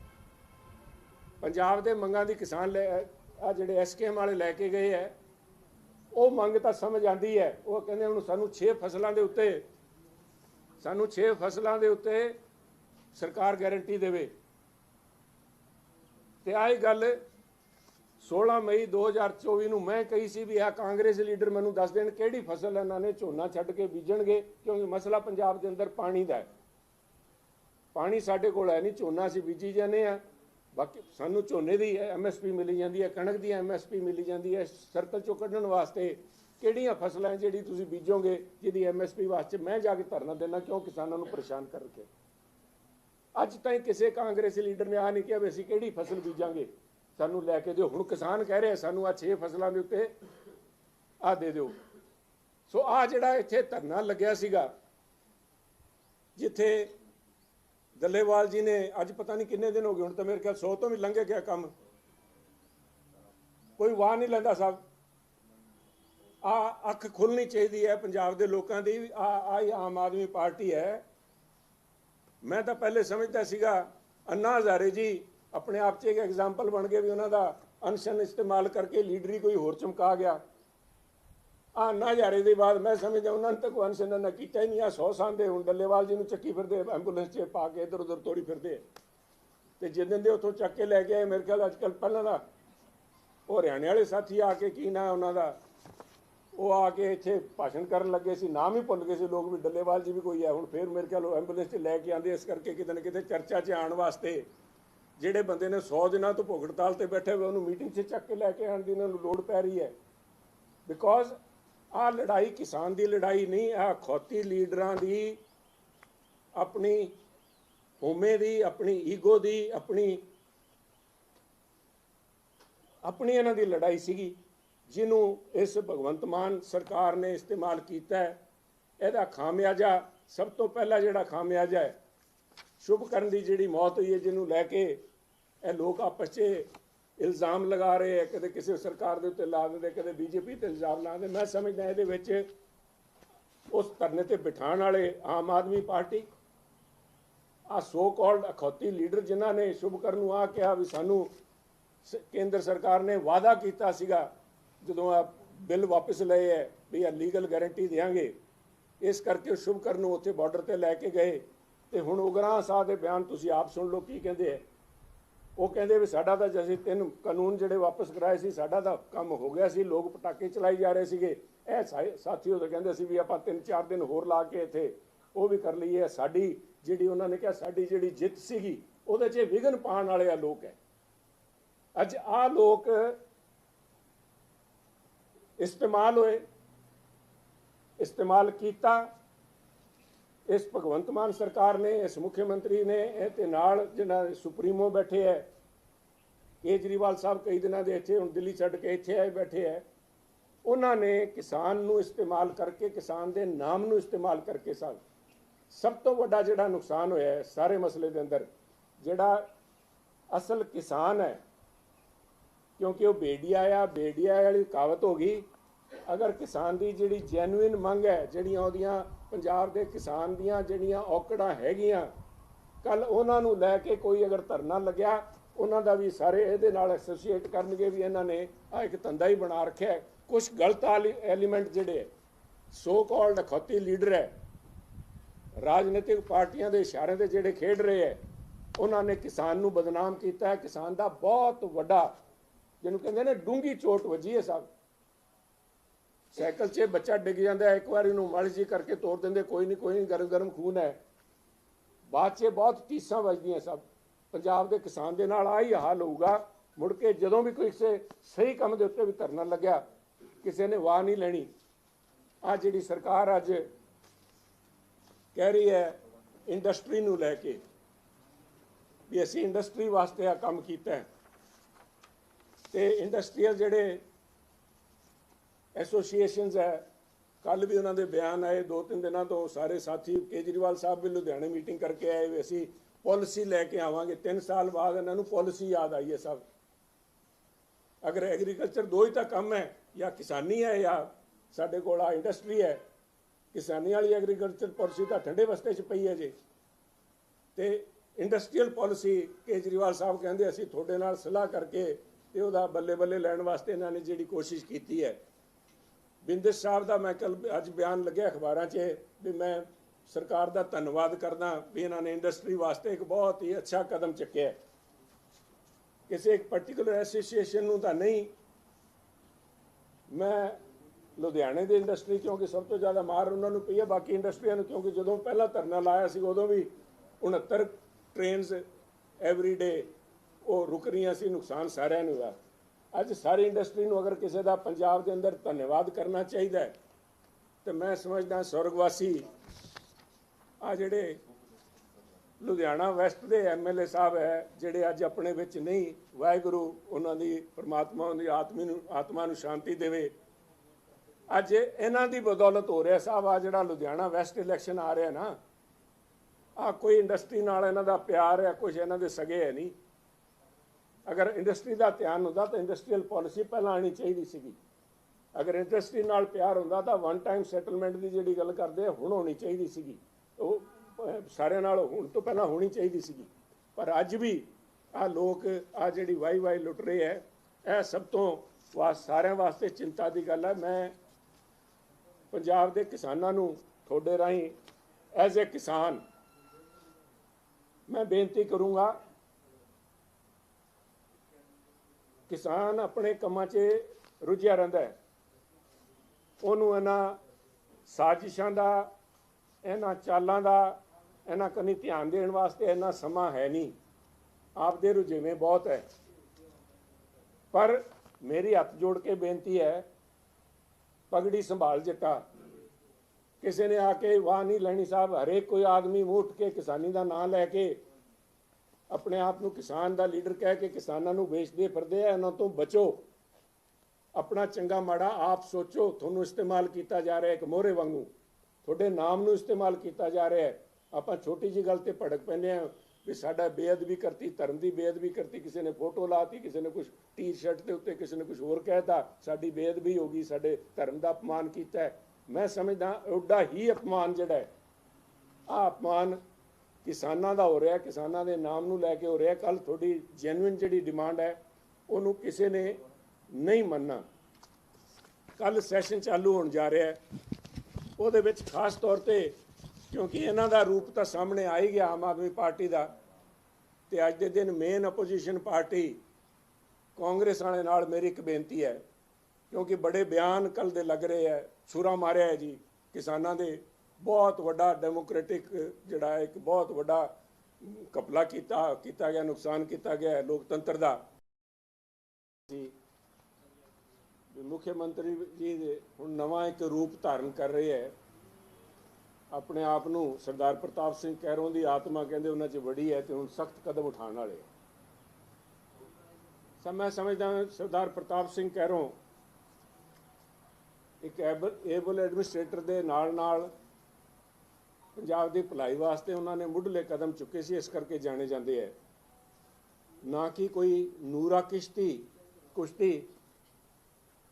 [SPEAKER 1] ਪੰਜਾਬ ਦੇ ਮੰਗਾਂ ਦੀ ਕਿਸਾਨ ਲੈ ਆ ਜਿਹੜੇ ਐਸਕੇਐਮ ਵਾਲੇ ਲੈ ਕੇ ਗਏ ਹੈ, ਉਹ ਮੰਗ ਤਾਂ ਸਮਝ ਆਂਦੀ ਹੈ। ਉਹ ਕਹਿੰਦੇ ਹੁਣ ਸਾਨੂੰ 6 ਫਸਲਾਂ ਦੇ ਉੱਤੇ, ਸਾਨੂੰ 6 ਫਸਲਾਂ ਦੇ ਉੱਤੇ ਸਰਕਾਰ ਗਾਰੰਟੀ ਦੇਵੇ। ਤੇ ਆਹ ਹੀ ਗੱਲ 16 ਮਈ 2024 ਨੂੰ ਮੈਂ ਕਹੀ ਸੀ ਵੀ ਆ ਕਾਂਗਰਸ ਲੀਡਰ ਮੈਨੂੰ ਦੱਸ ਦੇਣ ਕਿਹੜੀ ਫਸਲ ਇਹਨਾਂ ਨੇ ਝੋਨਾ ਛੱਡ ਕੇ ਬੀਜਣਗੇ, ਕਿਉਂਕਿ ਮਸਲਾ ਪੰਜਾਬ ਦੇ ਅੰਦਰ ਪਾਣੀ ਦਾ ਹੈ। ਪਾਣੀ ਸਾਡੇ ਕੋਲ ਹੈ ਨਹੀਂ, ਝੋਨਾ ਅਸੀਂ ਬੀਜੀ ਜਾਂਦੇ ਆ ਬਾਕੀ ਸਾਨੂੰ ਝੋਨੇ ਦੀ ਐਮਐਸਪੀ ਮਿਲੀ ਜਾਂਦੀ ਹੈ, ਕਣਕ ਦੀ ਐਮਐਸਪੀ ਮਿਲੀ ਜਾਂਦੀ ਹੈ, ਸਰਕਲ ਚੋਂ ਕੱਢਣ ਵਾਸਤੇ ਕਿਹੜੀਆਂ ਫਸਲਾਂ ਜਿਹੜੀ ਤੁਸੀਂ ਬੀਜੋਗੇ, ਜਿਹਦੀ ਐਮਐਸਪੀ ਵਾਸਤੇ ਮੈਂ ਜਾ ਕੇ ਧਰਨਾ ਦੇਣਾ ਕਿਉਂ ਕਿਸਾਨਾਂ ਨੂੰ ਪਰੇਸ਼ਾਨ ਕਰਕੇ ਅੱਜ ਤਾਈਂ ਕਿਸੇ ਕਾਂਗਰਸੀ ਲੀਡਰ ਨੇ ਆ ਨਹੀਂ ਕਿਹਾ ਵੀ ਅਸੀਂ ਕਿਹੜੀ ਫਸਲ ਬੀਜਾਂਗੇ। ਸਾਨੂੰ ਲੈ ਕੇ ਦਿਓ। ਹੁਣ ਕਿਸਾਨ ਕਹਿ ਰਹੇ, ਸਾਨੂੰ ਆ 6 ਫਸਲਾਂ ਦੇ ਉੱਤੇ ਆ ਦੇ ਦਿਓ। ਸੋ ਆ ਜਿਹੜਾ ਇੱਥੇ ਧਰਨਾ ਲੱਗਿਆ ਸੀਗਾ, ਜਿੱਥੇ ਦੱਲੇਵਾਲ ਜੀ ਨੇ ਅੱਜ ਪਤਾ ਨਹੀਂ ਕਿੰਨੇ ਦਿਨ ਹੋ ਗਏ, ਹੁਣ ਤਾਂ ਮੇਰੇ ਖਿਆਲ 100 ਤੋਂ ਵੀ ਲੰਘੇ ਗਿਆ ਕੰਮ। ਕੋਈ ਵਾਹ ਨਹੀਂ ਲੈਂਦਾ ਸਾਹਿਬ ਆ ਅੱਖ ਖੁੱਲਣੀ ਚਾਹੀਦੀ ਹੈ ਪੰਜਾਬ ਦੇ ਲੋਕਾਂ ਦੀ ਆ ਆਈ ਆਮ ਆਦਮੀ ਪਾਰਟੀ ਹੈ। ਮੈਂ ਤਾਂ ਪਹਿਲੇ ਸਮਝਦਾ ਸੀਗਾ, ਅੰਨਾ ਹਜ਼ਾਰੇ ਜੀ ਆਪਣੇ ਆਪ 'ਚ ਇੱਕ ਐਗਜ਼ਾਮਪਲ ਬਣ ਗਏ ਵੀ ਉਹਨਾਂ ਦਾ ਅਨਸ਼ਨ ਇਸਤੇਮਾਲ ਕਰਕੇ ਲੀਡਰੀ ਕੋਈ ਹੋਰ ਚਮਕਾ ਗਿਆ। ਆ ਅੰਨਾ ਦੇ ਬਾਅਦ ਮੈਂ ਸਮਝਦਾ ਉਹਨਾਂ ਨੇ ਤਾਂ ਕੋਈ ਅਨਸ਼ਨ ਨਾ ਕੀਤਾ ਹੀ ਨਹੀਂ ਆ 100 ਸਾਲ ਦੇ ਹੁਣ ਡੱਲੇਵਾਲ ਜੀ ਨੂੰ ਚੱਕੀ ਫਿਰਦੇ ਐਂਬੂਲੈਂਸ 'ਚ ਪਾ ਕੇ ਇਧਰ ਉਧਰ ਤੋੜੀ ਫਿਰਦੇ। ਤੇ ਜਿੱਦਣ ਦੇ ਉੱਥੋਂ ਚੱਕ ਕੇ ਲੈ ਕੇ ਆਏ, ਮੇਰੇ ਖਿਆਲ ਅੱਜ ਕੱਲ ਪਹਿਲਾਂ ਦਾ, ਉਹ ਹਰਿਆਣੇ ਵਾਲੇ ਸਾਥੀ ਆ ਕੇ ਕੀ ਨਾ ਉਹਨਾਂ ਦਾ, ਉਹ ਆ ਕੇ ਇੱਥੇ ਭਾਸ਼ਣ ਕਰਨ ਲੱਗੇ ਸੀ, ਨਾਮ ਹੀ ਭੁੱਲ ਗਏ ਸੀ ਲੋਕ ਵੀ ਡੱਲੇਵਾਲ ਜੀ ਵੀ ਕੋਈ ਹੈ, ਹੁਣ ਫੇਰ ਮੇਰੇ ਖਿਆਲ ਉਹ ਐਂਬੂਲੈਂਸ 'ਚ ਲੈ ਕੇ ਆਂਦੇ ਇਸ ਕਰਕੇ ਕਿਤੇ ਨਾ ਕਿਤੇ ਚਰਚਾ 'ਚ ਆਉਣ ਵਾਸਤੇ ਜਿਹੜੇ ਬੰਦੇ ਨੇ 100 ਦਿਨਾਂ ਤੋਂ ਭੁੱਖ ਹੜਤਾਲ ਤੇ ਬੈਠੇ ਹੋਏ, ਉਹਨੂੰ ਮੀਟਿੰਗ 'ਚ ਚੱਕ ਕੇ ਲੈ ਕੇ ਆਉਣ ਦੀ ਇਹਨਾਂ ਨੂੰ ਲੋੜ ਪੈ ਰਹੀ ਹੈ। ਬਿਕੋਜ਼ ਆ ਲੜਾਈ ਕਿਸਾਨ ਦੀ ਲੜਾਈ ਨਹੀਂ ਆ ਖੋਤੀ ਲੀਡਰਾਂ ਦੀ, ਆਪਣੀ ਹੋਮੇ ਦੀ, ਆਪਣੀ ਈਗੋ ਦੀ, ਆਪਣੀ ਆਪਣੀ ਇਹਨਾਂ ਦੀ ਲੜਾਈ ਸੀਗੀ, ਜਿਹਨੂੰ ਇਸ ਭਗਵੰਤ ਮਾਨ ਸਰਕਾਰ ਨੇ ਇਸਤੇਮਾਲ ਕੀਤਾ ਹੈ। ਇਹਦਾ ਖਾਮਿਆਜਾ ਸਭ ਤੋਂ ਪਹਿਲਾ ਜਿਹੜਾ ਖਾਮਿਆਜਾ ਹੈ, ਸ਼ੁਭ ਕਰਨ ਦੀ ਜਿਹੜੀ ਮੌਤ ਹੋਈ ਹੈ, ਜਿਹਨੂੰ ਲੈ ਕੇ ਇਹ ਲੋਕ ਆਪਸ 'ਚ ਇਲਜ਼ਾਮ ਲਗਾ ਰਹੇ ਹੈ ਕਦੇ ਕਿਸੇ ਸਰਕਾਰ ਦੇ ਉੱਤੇ ਲਾ ਦਿੰਦੇ, ਕਦੇ ਬੀਜੇਪੀ ਤੇ ਇਲਜ਼ਾਮ ਲਾ ਦਿੰਦੇ। ਮੈਂ ਸਮਝਦਾ ਇਹਦੇ ਵਿੱਚ ਉਸ ਧਰਨੇ ਤੇ ਬਿਠਾਣ ਵਾਲੇ ਆਮ ਆਦਮੀ ਪਾਰਟੀ ਆ ਸੋ ਕਾਲਡ ਅਖੌਤੀ ਲੀਡਰ ਜਿਨ੍ਹਾਂ ਨੇ ਸ਼ੁਭਕਰ ਨੂੰ ਆ ਕਿਹਾ ਵੀ ਸਾਨੂੰ ਕੇਂਦਰ ਸਰਕਾਰ ਨੇ ਵਾਅਦਾ ਕੀਤਾ ਸੀਗਾ, ਜਦੋਂ ਆ ਬਿੱਲ ਵਾਪਸ ਲਏ ਹੈ ਵੀ ਆ ਲੀਗਲ ਗਾਰੰਟੀ ਦੇਾਂਗੇ ਇਸ ਕਰਕੇ ਉਹ ਸ਼ੁਭ ਨੂੰ ਉੱਥੇ ਬਾਰਡਰ ਤੇ ਲੈ ਕੇ ਗਏ। ਤੇ ਹੁਣ ਉਗਰਾਂ ਸਾਹਿਬ ਦੇ ਬਿਆਨ ਤੁਸੀਂ ਆਪ ਸੁਣ ਲਓ ਕੀ ਕਹਿੰਦੇ ਹੈ ਉਹ ਕਹਿੰਦੇ ਵੀ ਸਾਡਾ ਤਾਂ ਅਸੀਂ ਤਿੰਨ ਕਾਨੂੰਨ ਜਿਹੜੇ ਵਾਪਸ ਕਰਾਏ ਸੀ, ਸਾਡਾ ਤਾਂ ਕੰਮ ਹੋ ਗਿਆ ਸੀ, ਲੋਕ ਪਟਾਕੇ ਚਲਾਈ ਜਾ ਰਹੇ ਸੀਗੇ। ਇਹ ਸਾ- ਸਾਥੀ ਉਹ ਤਾਂ ਕਹਿੰਦੇ ਸੀ ਵੀ ਆਪਾਂ ਤਿੰਨ ਚਾਰ ਦਿਨ ਹੋਰ ਲਾ ਕੇ ਇੱਥੇ ਉਹ ਵੀ ਕਰ ਲਈਏ। ਸਾਡੀ ਜਿਹੜੀ ਉਹਨਾਂ ਨੇ ਕਿਹਾ, ਸਾਡੀ ਜਿਹੜੀ ਜਿੱਤ ਸੀਗੀ, ਉਹਦੇ 'ਚ ਵਿਘਨ ਪਾਉਣ ਵਾਲੇ ਆ ਲੋਕ ਹੈ। ਅੱਜ ਆ ਲੋਕ ਇਸਤੇਮਾਲ ਹੋਏ, ਇਸਤੇਮਾਲ ਕੀਤਾ ਇਸ ਭਗਵੰਤ ਮਾਨ ਸਰਕਾਰ ਨੇ, ਇਸ ਮੁੱਖ ਮੰਤਰੀ ਨੇ, ਇਹ ਤੇ ਨਾਲ ਜਿਹੜਾ ਸੁਪਰੀਮੋ ਬੈਠੇ ਹੈ, ਕੇਜਰੀਵਾਲ ਸਾਹਿਬ ਕਈ ਦਿਨਾਂ ਦੇ ਇੱਥੇ, ਹੁਣ ਦਿੱਲੀ ਛੱਡ ਕੇ ਇੱਥੇ ਆਏ ਬੈਠੇ ਹੈ, ਉਹਨਾਂ ਨੇ ਕਿਸਾਨ ਨੂੰ ਇਸਤੇਮਾਲ ਕਰਕੇ, ਕਿਸਾਨ ਦੇ ਨਾਮ ਨੂੰ ਇਸਤੇਮਾਲ ਕਰਕੇ ਸਭ ਸਭ ਤੋਂ ਵੱਡਾ ਜਿਹੜਾ ਨੁਕਸਾਨ ਹੋਇਆ ਹੈ ਸਾਰੇ ਮਸਲੇ ਦੇ ਅੰਦਰ, ਜਿਹੜਾ ਅਸਲ ਕਿਸਾਨ ਹੈ, ਕਿਉਂਕਿ ਉਹ ਬੇੜੀਆ ਆ ਬੇੜੀਆ ਵਾਲੀ ਕਾਵਤ ਹੋ ਗਈ, ਅਗਰ ਕਿਸਾਨ ਦੀ ਜਿਹੜੀ ਜੈਨੂਇਨ ਮੰਗ ਹੈ, ਜਿਹੜੀਆਂ ਉਹਦੀਆਂ ਪੰਜਾਬ ਦੇ ਕਿਸਾਨ ਦੀਆਂ ਜਿਹੜੀਆਂ ਔਕੜਾਂ ਹੈਗੀਆਂ ਕੱਲ ਉਹਨਾਂ ਨੂੰ ਲੈ ਕੇ ਕੋਈ ਅਗਰ ਧਰਨਾ ਲੱਗਿਆ, ਉਹਨਾਂ ਦਾ ਵੀ ਸਾਰੇ ਇਹਦੇ ਨਾਲ ਐਸੋਸੀਏਟ ਕਰਨਗੇ ਵੀ ਇਹਨਾਂ ਨੇ ਆ ਇੱਕ ਧੰਦਾ ਹੀ ਬਣਾ ਰੱਖਿਆ ਹੈ। ਕੁਝ ਗਲਤ ਐਲੀਮੈਂਟ ਜਿਹੜੇ ਸੋ ਕਾਲਡ ਖੋਤੀ ਲੀਡਰ ਹੈ, ਰਾਜਨੀਤਿਕ ਪਾਰਟੀਆਂ ਦੇ ਇਸ਼ਾਰਿਆਂ ਤੇ ਜਿਹੜੇ ਖੇਡ ਰਹੇ ਹੈ, ਉਹਨਾਂ ਨੇ ਕਿਸਾਨ ਨੂੰ ਬਦਨਾਮ ਕੀਤਾ ਹੈ। ਕਿਸਾਨ ਦਾ ਬਹੁਤ ਵੱਡਾ, ਜਿਹਨੂੰ ਕਹਿੰਦੇ ਨੇ ਡੂੰਗੀ ਚੋਟ ਵੱਜੀ ਹੈ ਸਾਹਿਬ ਸਾਈਕਲ 'ਚ ਬੱਚਾ ਡਿੱਗ ਜਾਂਦਾ ਇੱਕ ਵਾਰ ਇਹਨੂੰ ਮਾਲਿਸ਼ ਜੀ ਕਰਕੇ ਤੋੜ ਦਿੰਦੇ, ਕੋਈ ਨਹੀਂ ਕੋਈ ਨਹੀਂ ਗਰਮ ਗਰਮ ਖੂਨ ਹੈ। ਬਾਅਦ 'ਚ ਬਹੁਤ ਟੀਸਾਂ ਵੱਜਦੀਆਂ ਸਭ। ਪੰਜਾਬ ਦੇ ਕਿਸਾਨ ਦੇ ਨਾਲ ਆਹੀ ਹਾਲ ਹੋਊਗਾ। ਮੁੜ ਕੇ ਜਦੋਂ ਵੀ ਕੋਈ ਕਿਸੇ ਸਹੀ ਕੰਮ ਦੇ ਉੱਤੇ ਵੀ ਧਰਨਾ ਲੱਗਿਆ, ਕਿਸੇ ਨੇ ਵਾਹ ਨਹੀਂ ਲੈਣੀ। ਆ ਜਿਹੜੀ ਸਰਕਾਰ ਅੱਜ ਕਹਿ ਰਹੀ ਹੈ, ਇੰਡਸਟਰੀ ਨੂੰ ਲੈ ਕੇ, ਵੀ ਅਸੀਂ ਇੰਡਸਟਰੀ ਵਾਸਤੇ ਆ ਕੰਮ ਕੀਤਾ ਹੈ। ਤੇ ਇੰਡਸਟਰੀਅਲ ਜਿਹੜੇ ਐਸੋਸੀਏਸ਼ਨਸ ਹੈ। ਕੱਲ ਵੀ ਉਹਨਾਂ ਦੇ ਬਿਆਨ ਆਏ, ਦੋ ਤਿੰਨ ਦਿਨਾਂ ਤੋਂ ਸਾਰੇ ਸਾਥੀ ਕੇਜਰੀਵਾਲ ਸਾਹਿਬ ਵੀ ਲੁਧਿਆਣੇ ਮੀਟਿੰਗ ਕਰਕੇ ਆਏ ਵੀ ਅਸੀਂ ਪਾਲਿਸੀ ਲੈ ਕੇ ਆਵਾਂਗੇ। 3 ਸਾਲ ਬਾਅਦ ਇਹਨਾਂ ਨੂੰ ਪਾਲਿਸੀ ਯਾਦ ਆਈ ਹੈ ਸਭ। ਅਗਰ ਐਗਰੀਕਲਚਰ ਦੋ ਹੀ ਤਾਂ ਕੰਮ ਹੈ, ਜਾਂ ਕਿਸਾਨੀ ਹੈ, ਜਾਂ ਸਾਡੇ ਕੋਲ ਆ ਇੰਡਸਟਰੀ ਹੈ, ਕਿਸਾਨੀ ਵਾਲੀ ਐਗਰੀਕਲਚਰ ਪਾਲਿਸੀ ਤਾਂ ਠੰਡੇ ਵਸਤੇ 'ਚ ਪਈ ਹੈ ਜੀ। ਤੇ ਇੰਡਸਟਰੀਅਲ ਪਾਲਿਸੀ ਕੇਜਰੀਵਾਲ ਸਾਹਿਬ ਕਹਿੰਦੇ ਅਸੀਂ ਤੁਹਾਡੇ ਨਾਲ ਸਲਾਹ ਕਰਕੇ ਤੇ ਉਹਦਾ ਬੱਲੇ ਬੱਲੇ ਲੈਣ ਵਾਸਤੇ ਇਹਨਾਂ ਨੇ ਜਿਹੜੀ ਕੋਸ਼ਿਸ਼ ਕੀਤੀ ਹੈ ਬਿੰਦਸ ਸਾਹਿਬ ਦਾ ਮੈਂ ਕੱਲ ਅੱਜ ਬਿਆਨ ਲੱਗਿਆ ਅਖਬਾਰਾਂ 'ਚ ਵੀ ਮੈਂ ਸਰਕਾਰ ਦਾ ਧੰਨਵਾਦ ਕਰਦਾ ਵੀ ਇਹਨਾਂ ਨੇ ਇੰਡਸਟਰੀ ਵਾਸਤੇ ਇੱਕ ਬਹੁਤ ਹੀ ਅੱਛਾ ਕਦਮ ਚੁੱਕਿਆ ਕਿਸੇ ਇੱਕ ਪਾਰਟਿਕੂਲਰ ਐਸੋਸੀਏਸ਼ਨ ਨੂੰ ਤਾਂ ਨਹੀਂ, ਮੈਂ ਲੁਧਿਆਣੇ ਦੀ ਇੰਡਸਟਰੀ ਕਿਉਂਕਿ ਸਭ ਤੋਂ ਜ਼ਿਆਦਾ ਮਾਰ ਉਹਨਾਂ ਨੂੰ ਪਈ ਹੈ, ਬਾਕੀ ਇੰਡਸਟਰੀਆਂ ਨੂੰ ਕਿਉਂਕਿ ਜਦੋਂ ਪਹਿਲਾ ਧਰਨਾ ਲਾਇਆ ਸੀ ਉਦੋਂ ਵੀ 69 ਟ੍ਰੇਨਸ ਐਵਰੀ ਡੇ ਉਹ ਰੁਕ ਰਹੀਆਂ ਸੀ, ਨੁਕਸਾਨ ਸਾਰਿਆਂ ਨੂੰ ਹੋਇਆ। ਅੱਜ ਸਾਰੀ ਇੰਡਸਟਰੀ ਨੂੰ ਅਗਰ ਕਿਸੇ ਦਾ ਪੰਜਾਬ ਦੇ ਅੰਦਰ ਧੰਨਵਾਦ ਕਰਨਾ ਚਾਹੀਦਾ ਹੈ, ਤੇ ਮੈਂ ਸਮਝਦਾ ਸਵਰਗਵਾਸੀ ਆ ਜਿਹੜੇ ਲੁਧਿਆਣਾ ਵੈਸਟ ਦੇ ਐਮਐਲਏ ਸਾਹਿਬ ਹੈ, ਜਿਹੜੇ ਅੱਜ ਆਪਣੇ ਵਿੱਚ ਨਹੀਂ, ਵਾਹਿਗੁਰੂ ਉਹਨਾਂ ਦੀ ਪਰਮਾਤਮਾ ਉਹਦੀ ਆਤਮੀ ਨੂੰ, ਆਤਮਾ ਨੂੰ ਸ਼ਾਂਤੀ ਦੇਵੇ। ਅੱਜ ਇਹਨਾਂ ਦੀ ਬਦੌਲਤ ਹੋ ਰਿਹਾ ਸਾਹਿਬ, ਆ ਜਿਹੜਾ ਲੁਧਿਆਣਾ ਵੈਸਟ ਇਲੈਕਸ਼ਨ ਆ ਰਿਹਾ ਨਾ, ਆ ਕੋਈ ਇੰਡਸਟਰੀ ਨਾਲ ਇਹਨਾਂ ਦਾ ਪਿਆਰ ਹੈ ਕੁਝ ਇਹਨਾਂ ਦੇ ਸਗੇ ਹੈ ਨਹੀਂ। ਅਗਰ ਇੰਡਸਟਰੀ ਦਾ ਧਿਆਨ ਹੁੰਦਾ ਤਾਂ ਇੰਡਸਟਰੀਅਲ ਪਾਲਿਸੀ ਪਹਿਲਾਂ ਆਣੀ ਚਾਹੀਦੀ ਸੀਗੀ। ਅਗਰ ਇੰਡਸਟਰੀ ਨਾਲ ਪਿਆਰ ਹੁੰਦਾ ਤਾਂ ਵਨ ਟਾਈਮ ਸੈਟਲਮੈਂਟ ਦੀ ਜਿਹੜੀ ਗੱਲ ਕਰਦੇ ਆ, ਹੁਣ ਹੋਣੀ ਚਾਹੀਦੀ ਸੀਗੀ। ਉਹ ਸਾਰਿਆਂ ਨਾਲ ਹੁਣ ਤੋਂ ਪਹਿਲਾਂ ਹੋਣੀ ਚਾਹੀਦੀ ਸੀਗੀ। ਪਰ ਅੱਜ ਵੀ ਆ ਲੋਕ ਆ ਜਿਹੜੀ ਵਾਈ ਵਾਈ ਲੁੱਟ ਰਹੇ ਹੈ ਇਹ ਸਭ ਤੋਂ ਵਾ ਸਾਰਿਆਂ ਵਾਸਤੇ ਚਿੰਤਾ ਦੀ ਗੱਲ ਹੈ ਮੈਂ ਪੰਜਾਬ ਦੇ ਕਿਸਾਨਾਂ ਨੂੰ ਤੁਹਾਡੇ ਰਾਹੀਂ ਐਜ਼ ਅ ਕਿਸਾਨ, ਮੈਂ ਬੇਨਤੀ ਕਰੂੰਗਾ ਕਿਸਾਨ ਆਪਣੇ ਕੰਮਾਂ 'ਚ ਰੁੱਝਿਆ ਰਹਿੰਦਾ ਹੈ। ਉਹਨੂੰ ਇਹਨਾਂ ਸਾਜ਼ਿਸ਼ਾਂ ਦਾ, ਇਹਨਾਂ ਚਾਲਾਂ ਦਾ, ਇਹਨਾਂ ਕਨੀ ਧਿਆਨ ਦੇਣ ਵਾਸਤੇ ਇੰਨਾ ਸਮਾਂ ਹੈ ਨਹੀਂ। ਆਪਦੇ ਰੁਝੇਵੇਂ ਬਹੁਤ ਹੈ। ਪਰ ਮੇਰੀ ਹੱਥ ਜੋੜ ਕੇ ਬੇਨਤੀ ਹੈ, ਪਗੜੀ ਸੰਭਾਲ ਜੱਟਾ ਕਿਸੇ ਨੇ ਆ ਕੇ ਵਾਹ ਨਹੀਂ ਲੈਣੀ ਸਾਹਿਬ, ਹਰੇਕ ਕੋਈ ਆਦਮੀ ਮੂੰਹ ਉੱਠ ਕੇ ਕਿਸਾਨੀ ਦਾ ਨਾਂ ਲੈ ਕੇ ਆਪਣੇ ਆਪ ਨੂੰ ਕਿਸਾਨ ਦਾ ਲੀਡਰ ਕਹਿ ਕੇ ਕਿਸਾਨਾਂ ਨੂੰ ਵੇਚਦੇ ਫਿਰਦੇ ਆ, ਇਹਨਾਂ ਤੋਂ ਬਚੋ। ਆਪਣਾ ਚੰਗਾ ਮਾੜਾ ਆਪ ਸੋਚੋ, ਤੁਹਾਨੂੰ ਇਸਤੇਮਾਲ ਕੀਤਾ ਜਾ ਰਿਹਾ ਇੱਕ ਮੋਹਰੇ ਵਾਂਗੂ। ਤੁਹਾਡੇ ਨਾਮ ਨੂੰ ਇਸਤੇਮਾਲ ਕੀਤਾ ਜਾ ਰਿਹਾ ਹੈ। ਆਪਾਂ ਛੋਟੀ ਜੀ ਗੱਲ ਤੇ ਭੜਕ ਪੈਂਦੇ ਆ ਵੀ ਸਾਡਾ ਬੇਅਦਬੀ ਕਰਤੀ, ਧਰਮ ਦੀ ਬੇਅਦਬੀ ਕਰਤੀ, ਕਿਸੇ ਨੇ ਫੋਟੋ ਲਾਤੀ, ਕਿਸੇ ਨੇ ਕੁਝ ਟੀ-ਸ਼ਰਟ ਦੇ ਉੱਤੇ ਕਿਸੇ ਨੇ ਕੁਝ ਹੋਰ ਕਹਿਤਾ, ਸਾਡੀ ਬੇਅਦਬੀ ਹੋ ਗਈ, ਸਾਡੇ ਧਰਮ ਦਾ ਅਪਮਾਨ ਕੀਤਾ ਮੈਂ ਸਮਝਦਾ ਓਡਾ ਹੀ ਅਪਮਾਨ ਜਿਹੜਾ ਹੈ ਆ ਅਪਮਾਨ ਕਿਸਾਨਾਂ ਦਾ ਹੋ ਰਿਹਾ, ਕਿਸਾਨਾਂ ਦੇ ਨਾਮ ਨੂੰ ਲੈ ਕੇ ਹੋ ਰਿਹਾ ਕੱਲ ਤੁਹਾਡੀ ਜੈਨੂਇਨ ਜਿਹੜੀ ਡਿਮਾਂਡ ਹੈ, ਉਹਨੂੰ ਕਿਸੇ ਨੇ ਨਹੀਂ ਮੰਨਣਾ। ਕੱਲ ਸੈਸ਼ਨ ਚਾਲੂ ਹੋਣ ਜਾ ਰਿਹਾ ਹੈ। ਉਹਦੇ ਵਿੱਚ ਖਾਸ ਤੌਰ ਤੇ ਕਿਉਂਕਿ ਇਹਨਾਂ ਦਾ ਰੂਪ ਤਾਂ ਸਾਹਮਣੇ ਆ ਹੀ ਗਿਆ ਆਮ ਆਦਮੀ ਪਾਰਟੀ ਦਾ, ਤੇ ਅੱਜ ਦੇ ਦਿਨ ਮੇਨ ਅਪੋਜੀਸ਼ਨ ਪਾਰਟੀ ਕਾਂਗਰਸ ਵਾਲੇ ਨਾਲ ਮੇਰੀ ਇੱਕ ਬੇਨਤੀ ਹੈ, ਕਿਉਂਕਿ ਬੜੇ ਬਿਆਨ ਕੱਲ ਦੇ ਲੱਗ ਰਹੇ ਹੈ ਛੁਰਾ ਮਾਰਿਆ ਹੈ ਜੀ ਕਿਸਾਨਾਂ ਦੇ। ਬਹੁਤ ਵੱਡਾ ਡੈਮੋਕ੍ਰੈਟਿਕ ਜਿਹੜਾ ਇੱਕ ਬਹੁਤ ਵੱਡਾ ਕਪਲਾ ਕੀਤਾ ਕੀਤਾ ਗਿਆ, ਨੁਕਸਾਨ ਕੀਤਾ ਗਿਆ ਲੋਕਤੰਤਰ ਦਾ ਜੀ ਮੁੱਖ ਮੰਤਰੀ ਜੀ ਹੁਣ ਨਵਾਂ ਇੱਕ ਰੂਪ ਧਾਰਨ ਕਰ ਰਹੇ ਹੈ ਆਪਣੇ ਆਪ ਨੂੰ ਸਰਦਾਰ ਪ੍ਰਤਾਪ ਸਿੰਘ ਕਹਿਰੋਂ ਦੀ ਆਤਮਾ ਕਹਿੰਦੇ ਉਹਨਾਂ 'ਚ ਵੜੀ ਹੈ ਤੇ ਹੁਣ ਸਖਤ ਕਦਮ ਉਠਾਉਣ ਵਾਲੇ ਹੈ। ਮੈਂ ਸਮਝਦਾ ਸਰਦਾਰ ਪ੍ਰਤਾਪ ਸਿੰਘ ਕਹਿਰੋਂ ਇੱਕ ਏਬਲ ਐਡਮਿਨਿਸਟ੍ਰੇਟਰ ਦੇ ਨਾਲ ਨਾਲ ਪੰਜਾਬ ਦੀ ਭਲਾਈ ਵਾਸਤੇ ਉਹਨਾਂ ਨੇ ਮੁੱਢਲੇ ਕਦਮ ਚੁੱਕੇ ਸੀ, ਇਸ ਕਰਕੇ ਜਾਣੇ ਜਾਂਦੇ ਹੈ ਨਾ ਕਿ ਕੋਈ ਨੂਰਾ ਕਿਸ਼ਤੀ, ਕੁਸ਼ਤੀ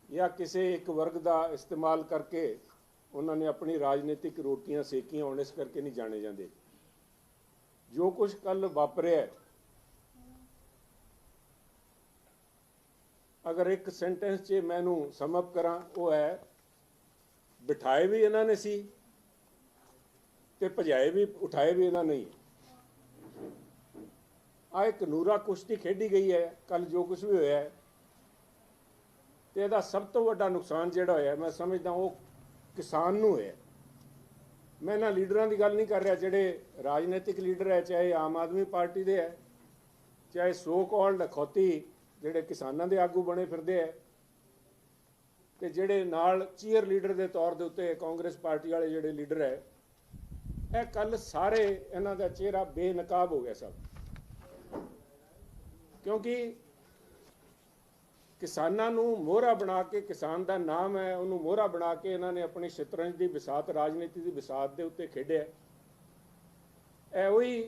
[SPEAKER 1] ਜਾਂ ਕਿਸੇ ਇੱਕ ਵਰਗ ਦਾ ਇਸਤੇਮਾਲ ਕਰਕੇ ਉਹਨਾਂ ਨੇ ਆਪਣੀ ਰਾਜਨੀਤਿਕ ਰੋਟੀਆਂ ਸੇਕੀਆਂ, ਹੋਣ ਇਸ ਕਰਕੇ ਨਹੀਂ ਜਾਣੇ ਜਾਂਦੇ। ਜੋ ਕੁਝ ਕੱਲ ਵਾਪਰਿਆ ਅਗਰ ਇੱਕ ਸੈਂਟੈਂਸ 'ਚ ਮੈਨੂੰ ਸਮਅਪ ਕਰਾਂ, ਉਹ ਹੈ, ਬਿਠਾਏ ਵੀ ਇਹਨਾਂ ਨੇ ਸੀ ਤੇ ਭਜਾਏ ਵੀ, ਉਠਾਏ ਵੀ ਇਹਨਾਂ ਨਹੀਂ ਆ ਇੱਕ ਨੂਰਾ ਕੁਸ਼ਤੀ ਖੇਡੀ ਗਈ ਹੈ ਕੱਲ ਜੋ ਕੁਝ ਵੀ ਹੋਇਆ ਹੈ। ਤੇ ਇਹਦਾ ਸਭ ਤੋਂ ਵੱਡਾ ਨੁਕਸਾਨ ਜਿਹੜਾ ਹੋਇਆ, ਮੈਂ ਸਮਝਦਾ ਉਹ ਕਿਸਾਨ ਨੂੰ ਹੋਇਆ। ਮੈਂ ਇਹਨਾਂ ਲੀਡਰਾਂ ਦੀ ਗੱਲ ਨਹੀਂ ਕਰ ਰਿਹਾ, ਜਿਹੜੇ ਰਾਜਨੀਤਿਕ ਲੀਡਰ ਹੈ, ਚਾਹੇ ਆਮ ਆਦਮੀ ਪਾਰਟੀ ਦੇ ਹੈ, ਚਾਹੇ ਸੋ ਕਾਲਡ ਅਖੌਤੀ ਜਿਹੜੇ ਕਿਸਾਨਾਂ ਦੇ ਆਗੂ ਬਣੇ ਫਿਰਦੇ ਹੈ, ਤੇ ਜਿਹੜੇ ਨਾਲ ਚੀਅਰ ਲੀਡਰ ਦੇ ਤੌਰ ਦੇ ਉੱਤੇ ਕਾਂਗਰਸ ਪਾਰਟੀ ਵਾਲੇ ਜਿਹੜੇ ਲੀਡਰ ਹੈ ਇਹ ਕੱਲ ਸਾਰੇ ਇਹਨਾਂ ਦਾ ਚਿਹਰਾ ਬੇਨਕਾਬ ਹੋ ਗਿਆ ਸਭ। ਕਿਉਂਕਿ ਕਿਸਾਨਾਂ ਨੂੰ ਮੋਹਰਾ ਬਣਾ ਕੇ, ਕਿਸਾਨ ਦਾ ਨਾਮ ਹੈ, ਉਹਨੂੰ ਮੋਹਰਾ ਬਣਾ ਕੇ ਇਹਨਾਂ ਨੇ ਆਪਣੀ ਸ਼ਤਰੰਜ ਦੀ ਵਿਸਾਤ, ਰਾਜਨੀਤੀ ਦੀ ਵਿਸਾਤ ਦੇ ਉੱਤੇ ਖੇਡਿਆ। ਇਹ ਉਹੀ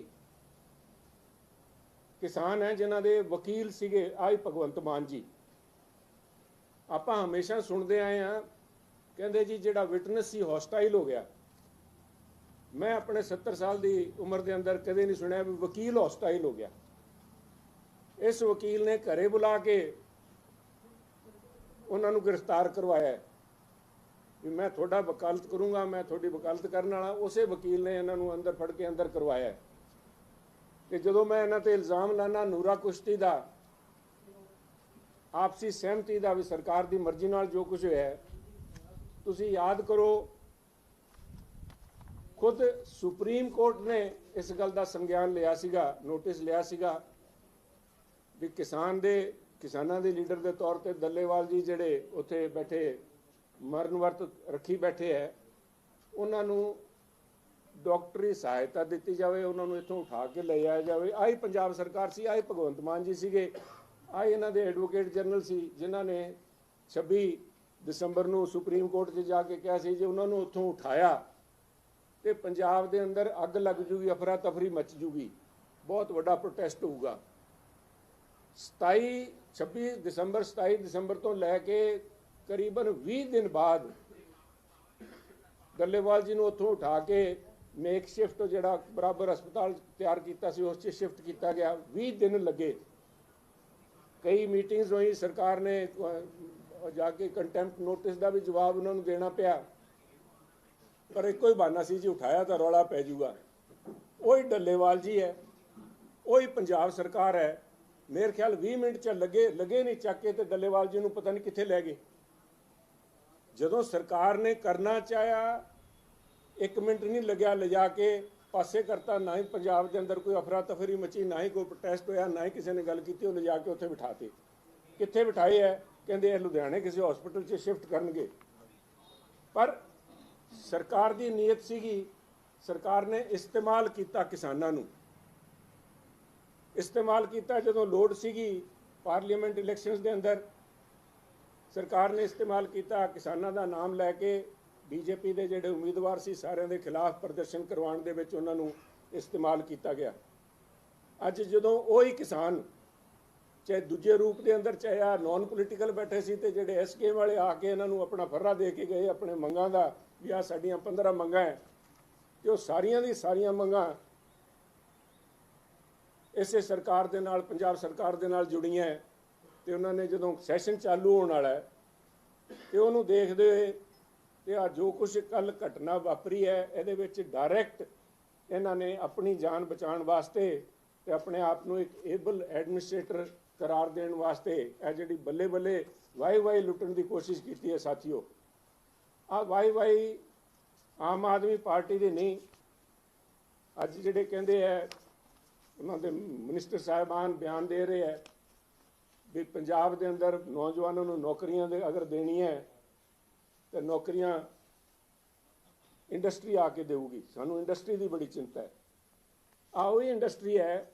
[SPEAKER 1] ਕਿਸਾਨ ਹੈ ਜਿਨ੍ਹਾਂ ਦੇ ਵਕੀਲ ਸੀਗੇ ਆਈ ਭਗਵੰਤ ਮਾਨ ਜੀ। ਆਪਾਂ ਹਮੇਸ਼ਾ ਸੁਣਦੇ ਆਏ ਆ ਕਹਿੰਦੇ ਜੀ, ਜਿਹੜਾ ਵਿਟਨੈਸ ਸੀ ਹੌਸਟਾਈਲ ਹੋ ਗਿਆ। ਮੈਂ ਆਪਣੇ 70 ਸਾਲ ਦੀ ਉਮਰ ਦੇ ਅੰਦਰ ਕਦੇ ਨਹੀਂ ਸੁਣਿਆ ਵੀ ਵਕੀਲ ਹੌਸਟਾਈਲ ਹੋ ਗਿਆ। ਇਸ ਵਕੀਲ ਨੇ ਘਰੇ ਬੁਲਾ ਕੇ ਉਹਨਾਂ ਨੂੰ ਗ੍ਰਿਫਤਾਰ ਕਰਵਾਇਆ। ਵੀ ਮੈਂ ਤੁਹਾਡਾ ਵਕਾਲਤ ਕਰੂੰਗਾ, ਮੈਂ ਤੁਹਾਡੀ ਵਕਾਲਤ ਕਰਨ ਵਾਲਾ। ਉਸੇ ਵਕੀਲ ਨੇ ਇਹਨਾਂ ਨੂੰ ਅੰਦਰ ਫੜ ਕੇ ਅੰਦਰ ਕਰਵਾਇਆ। ਹੈ ਤੇ ਜਦੋਂ ਮੈਂ ਇਹਨਾਂ ਤੇ ਇਲਜ਼ਾਮ ਲਾਣਾ ਨੂਰਾ ਕੁਸ਼ਤੀ ਦਾ, ਆਪਸੀ ਸਹਿਮਤੀ ਦਾ ਵੀ ਸਰਕਾਰ ਦੀ ਮਰਜ਼ੀ ਨਾਲ ਜੋ ਕੁਝ ਹੋਇਆ ਤੁਸੀਂ ਯਾਦ ਕਰੋ ਖੁਦ ਸੁਪਰੀਮ ਕੋਰਟ ਨੇ ਇਸ ਗੱਲ ਦਾ ਸੰਗਿਆਨ ਲਿਆ ਸੀਗਾ, ਨੋਟਿਸ ਲਿਆ ਸੀਗਾ ਵੀ ਕਿਸਾਨ ਦੇ, ਕਿਸਾਨਾਂ ਦੇ ਲੀਡਰ ਦੇ ਤੌਰ ਤੇ ਦੱਲੇਵਾਲ ਜੀ ਜਿਹੜੇ ਉੱਥੇ ਬੈਠੇ, ਮਰਨ ਵਰਤ ਰੱਖੀ ਬੈਠੇ ਹੈ, ਉਹਨਾਂ ਨੂੰ ਡਾਕਟਰੀ ਸਹਾਇਤਾ ਦਿੱਤੀ ਜਾਵੇ, ਉਹਨਾਂ ਨੂੰ ਇੱਥੋਂ ਉਠਾ ਕੇ ਲੈ ਆਇਆ ਜਾਵੇ। ਆਹੀ ਪੰਜਾਬ ਸਰਕਾਰ ਸੀ, ਆਹੀ ਭਗਵੰਤ ਮਾਨ ਜੀ ਸੀਗੇ, ਆਹੀ ਇਹਨਾਂ ਦੇ ਐਡਵੋਕੇਟ ਜਨਰਲ ਸੀ, ਜਿਨ੍ਹਾਂ ਨੇ 26 ਦਸੰਬਰ ਨੂੰ ਸੁਪਰੀਮ ਕੋਰਟ 'ਚ ਜਾ ਕੇ ਕਿਹਾ ਸੀ ਜੇ ਉਹਨਾਂ ਨੂੰ ਉੱਥੋਂ ਉਠਾਇਆ ਤੇ ਪੰਜਾਬ ਦੇ ਅੰਦਰ ਅੱਗ ਲੱਗ ਜੂਗੀ ਅਫਰਾ ਤਫਰੀ ਮਚ ਜੂਗੀ। ਬਹੁਤ ਵੱਡਾ ਪ੍ਰੋਟੈਸਟ ਹੋਊਗਾ। 27 26 ਦਸੰਬਰ 27 ਦਸੰਬਰ ਤੋਂ ਲੈ ਕੇ ਕਰੀਬਨ 20 ਦਿਨ ਬਾਅਦ ਗੱਲੇਵਾਲ ਜੀ ਨੂੰ ਉੱਥੋਂ ਉਠਾ ਕੇ ਮੇਕ ਸ਼ਿਫਟ ਜਿਹੜਾ ਬਰਾਬਰ ਹਸਪਤਾਲ ਤਿਆਰ ਕੀਤਾ ਸੀ, ਉਸ 'ਚ ਸ਼ਿਫਟ ਕੀਤਾ ਗਿਆ। 20 ਦਿਨ ਲੱਗੇ। ਕਈ ਮੀਟਿੰਗਸ ਹੋਈ ਸਰਕਾਰ ਨੇ ਜਾ ਕੇ ਕੰਟੈਂਪਟ ਨੋਟਿਸ ਦਾ ਵੀ ਜਵਾਬ ਉਹਨਾਂ ਨੂੰ ਦੇਣਾ ਪਿਆ। ਪਰ ਇੱਕੋ ਹੀ ਬਹਾਨਾ ਸੀ ਜੀ, ਉਠਾਇਆ ਤਾਂ ਰੌਲਾ ਪੈ ਜੂਗਾ ਉਹੀ ਡੱਲੇਵਾਲ ਜੀ ਹੈ, ਉਹੀ ਪੰਜਾਬ ਸਰਕਾਰ ਹੈ। ਮੇਰੇ ਖਿਆਲ 20 ਮਿੰਟ ਚ ਲੱਗੇ ਲੱਗੇ ਨਹੀਂ ਚੱਕ ਕੇ ਤੇ ਡੱਲੇਵਾਲ ਜੀ ਨੂੰ ਪਤਾ ਨਹੀਂ ਕਿੱਥੇ ਲੈ ਗਏ। ਜਦੋਂ ਸਰਕਾਰ ਨੇ ਕਰਨਾ ਚਾਹਿਆ, ਇੱਕ ਮਿੰਟ ਨਹੀਂ ਲੱਗਿਆ ਲਿਜਾ ਕੇ, ਪਾਸੇ ਕਰਤਾ ਨਾ ਹੀ ਪੰਜਾਬ ਦੇ ਅੰਦਰ ਕੋਈ ਅਫਰਾ ਤਫਰੀ ਮਚੀ, ਨਾ ਹੀ ਕੋਈ ਪ੍ਰੋਟੈਸਟ ਹੋਇਆ, ਨਾ ਹੀ ਕਿਸੇ ਨੇ ਗੱਲ ਕੀਤੀ, ਉਹ ਲਿਜਾ ਕੇ ਉੱਥੇ ਬਿਠਾਤੇ। ਕਿੱਥੇ ਬਿਠਾਏ ਹੈ? ਕਹਿੰਦੇ ਇਹ ਲੁਧਿਆਣੇ ਕਿਸੇ ਹਸਪੀਟਲ 'ਚ ਸ਼ਿਫਟ ਕਰਨਗੇ। ਪਰ ਸਰਕਾਰ ਦੀ ਨੀਅਤ ਸੀਗੀ, ਸਰਕਾਰ ਨੇ ਇਸਤੇਮਾਲ ਕੀਤਾ ਕਿਸਾਨਾਂ ਨੂੰ। ਇਸਤੇਮਾਲ ਕੀਤਾ ਜਦੋਂ ਲੋੜ ਸੀਗੀ ਪਾਰਲੀਮੈਂਟ ਇਲੈਕਸ਼ਨਸ ਦੇ ਅੰਦਰ, ਸਰਕਾਰ ਨੇ ਇਸਤੇਮਾਲ ਕੀਤਾ ਕਿਸਾਨਾਂ ਦਾ ਨਾਮ ਲੈ ਕੇ, ਬੀਜੇਪੀ ਦੇ ਜਿਹੜੇ ਉਮੀਦਵਾਰ ਸੀ ਸਾਰਿਆਂ ਦੇ ਖਿਲਾਫ ਪ੍ਰਦਰਸ਼ਨ ਕਰਵਾਉਣ ਦੇ ਵਿੱਚ ਉਹਨਾਂ ਨੂੰ ਇਸਤੇਮਾਲ ਕੀਤਾ ਗਿਆ। ਅੱਜ ਜਦੋਂ ਉਹ ਹੀ ਕਿਸਾਨ, ਚਾਹੇ ਦੂਜੇ ਰੂਪ ਦੇ ਅੰਦਰ ਚਾਹੇ ਆ ਨਾਨ ਪੋਲੀਟੀਕਲ ਬੈਠੇ ਸੀ ਤੇ ਜਿਹੜੇ ਐਸਕੇ ਵਾਲੇ ਆ ਕੇ ਇਹਨਾਂ ਨੂੰ ਆਪਣਾ ਫਰਰਾ ਦੇ ਕੇ ਗਏ, ਆਪਣੇ ਮੰਗਾਂ ਦਾ ਵੀ ਆ ਸਾਡੀਆਂ 15 ਮੰਗਾਂ ਹੈ, ਤੇ ਉਹ ਸਾਰੀਆਂ ਦੀ ਸਾਰੀਆਂ ਮੰਗਾਂ ਇਸੇ ਸਰਕਾਰ ਦੇ ਨਾਲ, ਪੰਜਾਬ ਸਰਕਾਰ ਦੇ ਨਾਲ ਜੁੜੀਆਂ ਹੈ, ਤੇ ਉਹਨਾਂ ਨੇ ਜਦੋਂ ਸੈਸ਼ਨ ਚਾਲੂ ਹੋਣ ਵਾਲਾ ਹੈ, ਤੇ ਉਹਨੂੰ ਦੇਖਦੇ ਹੋਏ ਤੇ ਆ ਜੋ ਕੁਝ ਕੱਲ ਘਟਨਾ ਵਾਪਰੀ ਹੈ, ਇਹਦੇ ਵਿੱਚ ਡਾਇਰੈਕਟ ਇਹਨਾਂ ਨੇ ਆਪਣੀ ਜਾਨ ਬਚਾਉਣ ਵਾਸਤੇ ਤੇ ਆਪਣੇ ਆਪ ਨੂੰ ਇੱਕ ਏਬਲ ਐਡਮਿਨਿਸਟ੍ਰੇਟਰ ਕਰਾਰ ਦੇਣ ਵਾਸਤੇ ਇਹ ਜਿਹੜੀ ਬੱਲੇ ਬੱਲੇ ਵਾਈ ਵਾਈ ਲੁੱਟਣ ਦੀ ਕੋਸ਼ਿਸ਼ ਕੀਤੀ ਹੈ ਸਾਥੀਓ। ਆ ਵਾਈ ਵਾਈ ਆਮ ਆਦਮੀ ਪਾਰਟੀ ਦੀ ਨਹੀਂ। ਅੱਜ ਜਿਹੜੇ ਕਹਿੰਦੇ ਹੈ ਉਹਨਾਂ ਦੇ ਮਿਨਿਸਟਰ ਸਾਹਿਬਾਨ ਬਿਆਨ ਦੇ ਰਹੇ ਹੈ ਵੀ ਪੰਜਾਬ ਦੇ ਅੰਦਰ ਨੌਜਵਾਨਾਂ ਨੂੰ ਨੌਕਰੀਆਂ ਦੇ ਅਗਰ ਦੇਣੀ ਹੈ, ਤੇ ਨੌਕਰੀਆਂ ਇੰਡਸਟਰੀ ਆ ਕੇ ਦੇਊਗੀ। ਸਾਨੂੰ ਇੰਡਸਟਰੀ ਦੀ ਬੜੀ ਚਿੰਤਾ ਹੈ। ਆ ਉਹੀ ਇੰਡਸਟਰੀ ਹੈ,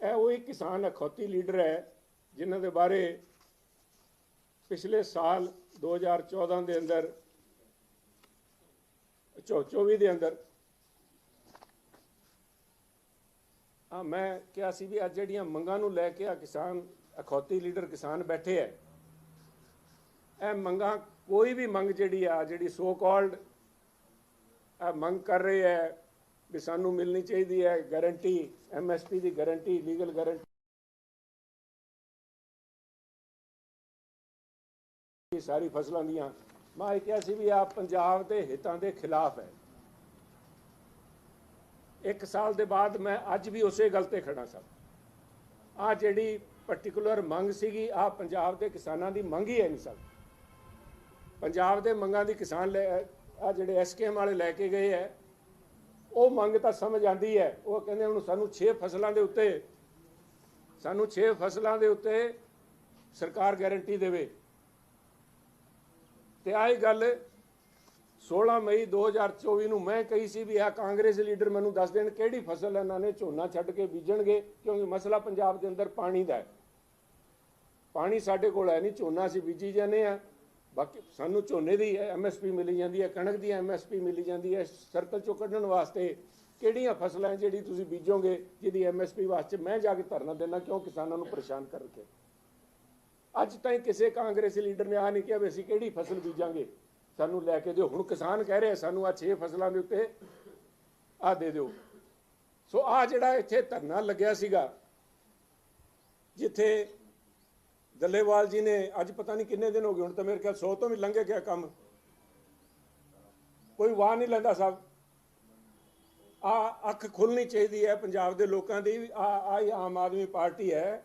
[SPEAKER 1] ਇਹ ਉਹੀ ਕਿਸਾਨ ਅਖੌਤੀ ਲੀਡਰ ਹੈ, ਜਿਨ੍ਹਾਂ ਦੇ ਬਾਰੇ ਪਿਛਲੇ ਸਾਲ 2014 ਦੇ ਅੰਦਰ, ਚੌ 24 ਦੇ ਅੰਦਰ ਆ ਮੈਂ ਕਿਹਾ ਸੀ ਵੀ ਅੱਜ ਜਿਹੜੀਆਂ ਮੰਗਾਂ ਨੂੰ ਲੈ ਕੇ ਆ ਕਿਸਾਨ, ਅਖੌਤੀ ਲੀਡਰ ਕਿਸਾਨ ਬੈਠੇ ਐ, ਇਹ ਮੰਗਾਂ ਕੋਈ ਵੀ ਮੰਗ ਜਿਹੜੀ ਆ, ਜਿਹੜੀ ਸੋ ਕਾਲਡ ਆ ਮੰਗ ਕਰ ਰਹੇ ਹੈ ਵੀ ਸਾਨੂੰ ਮਿਲਣੀ ਚਾਹੀਦੀ ਹੈ ਗਾਰੰਟੀ ਐਮਐਸਪੀ ਦੀ ਗਾਰੰਟੀ, ਲੀਗਲ ਗਾਰੰਟੀ ਸਾਰੀ ਫਸਲਾਂ ਦੀਆਂ। ਮੈਂ ਇਹ ਕਿਹਾ ਸੀ ਵੀ ਆ ਪੰਜਾਬ ਦੇ ਹਿੱਤਾਂ ਦੇ ਖਿਲਾਫ ਹੈ। ਇੱਕ ਸਾਲ ਦੇ ਬਾਅਦ ਮੈਂ ਅੱਜ ਵੀ ਉਸੇ ਗੱਲ ਤੇ ਖੜਾ ਸਾਂ। ਆ ਜਿਹੜੀ ਪਾਰਟਿਕੂਲਰ ਮੰਗ ਸੀਗੀ ਆ ਪੰਜਾਬ ਦੇ ਕਿਸਾਨਾਂ ਦੀ ਮੰਗ ਹੀ ਹੈ ਨਹੀਂ ਸਰ। ਪੰਜਾਬ ਦੇ ਮੰਗਾਂ ਦੀ ਕਿਸਾਨ ਲੈ ਆ ਜਿਹੜੇ ਐਸਕੇਐਮ ਵਾਲੇ ਲੈ ਕੇ ਗਏ ਹੈ, ਉਹ ਮੰਗ ਤਾਂ ਸਮਝ ਆਂਦੀ ਹੈ। ਉਹ ਕਹਿੰਦੇ ਹੁਣ ਸਾਨੂੰ 6 ਫਸਲਾਂ ਦੇ ਉੱਤੇ, ਸਾਨੂੰ 6 ਫਸਲਾਂ ਦੇ ਉੱਤੇ ਸਰਕਾਰ ਗਾਰੰਟੀ ਦੇਵੇ। ਤੇ ਆਹੀ ਗੱਲ 16 ਮਈ 2024 ਨੂੰ ਮੈਂ ਕਹੀ ਸੀ ਵੀ ਆ ਕਾਂਗਰਸ ਲੀਡਰ ਮੈਨੂੰ ਦੱਸ ਦੇਣ ਕਿਹੜੀ ਫਸਲ ਇਹਨਾਂ ਨੇ ਝੋਨਾ ਛੱਡ ਕੇ ਬੀਜਣਗੇ, ਕਿਉਂਕਿ ਮਸਲਾ ਪੰਜਾਬ ਦੇ ਅੰਦਰ ਪਾਣੀ ਦਾ ਹੈ। ਪਾਣੀ ਸਾਡੇ ਕੋਲ ਹੈ ਨਹੀਂ, ਝੋਨਾ ਅਸੀਂ ਬੀਜੀ ਜਾਂਦੇ ਆ ਬਾਕੀ ਸਾਨੂੰ ਝੋਨੇ ਦੀ ਐਮਐਸਪੀ ਮਿਲੀ ਜਾਂਦੀ ਹੈ, ਕਣਕ ਦੀ ਐਮਐਸਪੀ ਮਿਲੀ ਜਾਂਦੀ ਹੈ, ਸਰਕਲ ਚੋਂ ਕੱਢਣ ਵਾਸਤੇ ਕਿਹੜੀਆਂ ਫਸਲਾਂ ਜਿਹੜੀ ਤੁਸੀਂ ਬੀਜੋਗੇ, ਜਿਹਦੀ ਐਮਐਸਪੀ ਵਾਸਤੇ ਮੈਂ ਜਾ ਕੇ ਧਰਨਾ ਦੇਣਾ ਕਿਉਂ ਕਿਸਾਨਾਂ ਨੂੰ ਪਰੇਸ਼ਾਨ ਕਰਕੇ ਅੱਜ ਤਾਈਂ ਕਿਸੇ ਕਾਂਗਰਸੀ ਲੀਡਰ ਨੇ ਆ ਨਹੀਂ ਕਿਹਾ ਵੀ ਅਸੀਂ ਕਿਹੜੀ ਫਸਲ ਬੀਜਾਂਗੇ? ਸਾਨੂੰ ਲੈ ਕੇ ਦਿਓ। ਹੁਣ ਕਿਸਾਨ ਕਹਿ ਰਹੇ, ਸਾਨੂੰ ਆ 6 ਫਸਲਾਂ ਦੇ ਉੱਤੇ ਆ ਦੇ ਦਿਓ। ਸੋ ਆ ਜਿਹੜਾ ਇੱਥੇ ਧਰਨਾ ਲੱਗਿਆ ਸੀਗਾ, ਜਿੱਥੇ ਦੱਲੇਵਾਲ ਜੀ ਨੇ ਅੱਜ ਪਤਾ ਨਹੀਂ ਕਿੰਨੇ ਦਿਨ ਹੋ ਗਏ, ਹੁਣ ਤਾਂ ਮੇਰੇ ਖਿਆਲ 100 ਤੋਂ ਵੀ ਲੰਘੇ ਗਿਆ ਕੰਮ। ਕੋਈ ਵਾਹ ਨਹੀਂ ਲੈਂਦਾ ਸਾਹਿਬ ਆ ਅੱਖ ਖੁੱਲਣੀ ਚਾਹੀਦੀ ਹੈ ਪੰਜਾਬ ਦੇ ਲੋਕਾਂ ਦੀ ਆ ਆ ਆਮ ਆਦਮੀ ਪਾਰਟੀ ਹੈ।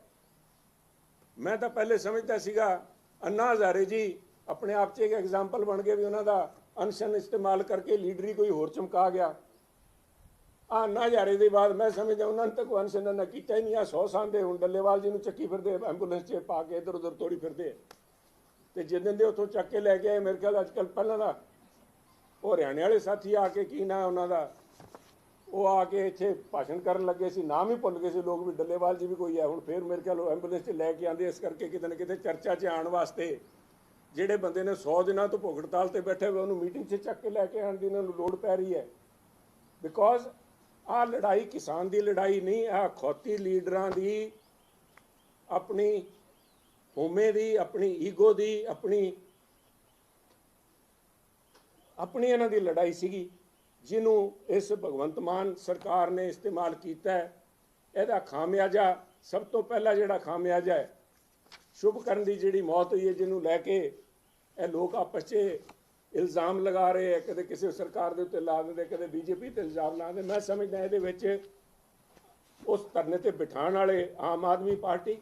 [SPEAKER 1] ਮੈਂ ਤਾਂ ਪਹਿਲੇ ਸਮਝਦਾ ਸੀਗਾ, ਅੰਨਾ ਹਜ਼ਾਰੇ ਜੀ ਆਪਣੇ ਆਪ 'ਚ ਇੱਕ ਐਗਜ਼ਾਮਪਲ ਬਣ ਗਏ ਵੀ ਉਹਨਾਂ ਦਾ ਅਨਸ਼ਨ ਇਸਤੇਮਾਲ ਕਰਕੇ ਲੀਡਰੀ ਕੋਈ ਹੋਰ ਚਮਕਾ ਗਿਆ। ਆ ਅੰਨਾ ਹਜ਼ਾਰੇ ਦੇ ਬਾਅਦ ਮੈਂ ਸਮਝਦਾ ਉਹਨਾਂ ਨੇ ਤਾਂ ਕੋਈ ਅਨਸ਼ਨ ਨਾ ਕੀਤਾ ਹੀ ਨਹੀਂ ਆ 100 ਸਾਲ ਦੇ ਹੁਣ ਡੱਲੇਵਾਲ ਜੀ ਨੂੰ ਚੱਕੀ ਫਿਰਦੇ ਐਂਬੂਲੈਂਸ 'ਚ ਪਾ ਕੇ ਇਧਰ ਉਧਰ ਤੋੜੀ ਫਿਰਦੇ। ਤੇ ਜਿੱਦਣ ਦੇ ਉੱਥੋਂ ਚੱਕ ਕੇ ਲੈ ਕੇ ਆਏ, ਮੇਰੇ ਖਿਆਲ ਅੱਜ ਕੱਲ ਪਹਿਲਾਂ ਦਾ, ਉਹ ਹਰਿਆਣੇ ਵਾਲੇ ਸਾਥੀ ਆ ਕੇ ਕੀ ਨਾ ਉਹਨਾਂ ਦਾ ਉਹ ਆ ਕੇ ਇੱਥੇ ਭਾਸ਼ਣ ਕਰਨ ਲੱਗੇ ਸੀ, ਨਾਮ ਹੀ ਭੁੱਲ ਗਏ ਸੀ ਲੋਕ ਵੀ ਡੱਲੇਵਾਲ ਜੀ ਵੀ ਕੋਈ ਹੈ। ਹੁਣ ਫੇਰ ਮੇਰੇ ਖਿਆਲ ਉਹ ਐਂਬੂਲੈਂਸ 'ਚ ਲੈ ਕੇ ਆਂਦੇ ਇਸ ਕਰਕੇ ਕਿਤੇ ਨਾ ਕਿਤੇ ਚਰਚਾ 'ਚ ਆਉਣ ਵਾਸਤੇ ਜਿਹੜੇ ਬੰਦੇ ਨੇ 100 ਦਿਨਾਂ ਤੋਂ ਭੁੱਖ ਹੜਤਾਲ ਤੇ ਬੈਠੇ ਹੋਏ, ਉਹਨੂੰ ਮੀਟਿੰਗ 'ਚ ਚੱਕ ਕੇ ਲੈ ਕੇ ਆਉਣ ਦੀ ਇਹਨਾਂ ਨੂੰ ਲੋੜ ਪੈ ਰਹੀ ਹੈ। ਬਿਕੋਜ਼ ਆ ਲੜਾਈ ਕਿਸਾਨ ਦੀ ਲੜਾਈ ਨਹੀਂ ਆ ਖੌਤੀ ਲੀਡਰਾਂ ਦੀ, ਆਪਣੀ ਹੋਮੇ ਦੀ, ਆਪਣੀ ਈਗੋ ਦੀ, ਆਪਣੀ ਆਪਣੀ ਇਹਨਾਂ ਦੀ ਲੜਾਈ ਸੀਗੀ। ਜਿਹਨੂੰ ਇਸ ਭਗਵੰਤ ਮਾਨ ਸਰਕਾਰ ਨੇ ਇਸਤੇਮਾਲ ਕੀਤਾ ਇਹਦਾ ਖਾਮਿਆਜਾ ਸਭ ਤੋਂ ਪਹਿਲਾਂ ਜਿਹੜਾ ਖਾਮਿਆਜਾ ਹੈ ਸ਼ੁਭਕਰਨ ਦੀ ਜਿਹੜੀ ਮੌਤ ਹੋਈ ਹੈ, ਜਿਹਨੂੰ ਲੈ ਕੇ ਇਹ ਲੋਕ ਆਪਸ 'ਚ ਇਲਜ਼ਾਮ ਲਗਾ ਰਹੇ ਹੈ, ਕਦੇ ਕਿਸੇ ਸਰਕਾਰ ਦੇ ਉੱਤੇ ਲਾ ਦਿੰਦੇ, ਕਦੇ ਬੀਜੇਪੀ ਤੇ ਇਲਜ਼ਾਮ ਲਾ ਦਿੰਦੇ। ਮੈਂ ਸਮਝਦਾ ਇਹਦੇ ਵਿੱਚ ਉਸ ਧਰਨੇ ਤੇ ਬਿਠਾਉਣ ਵਾਲੇ ਆਮ ਆਦਮੀ ਪਾਰਟੀ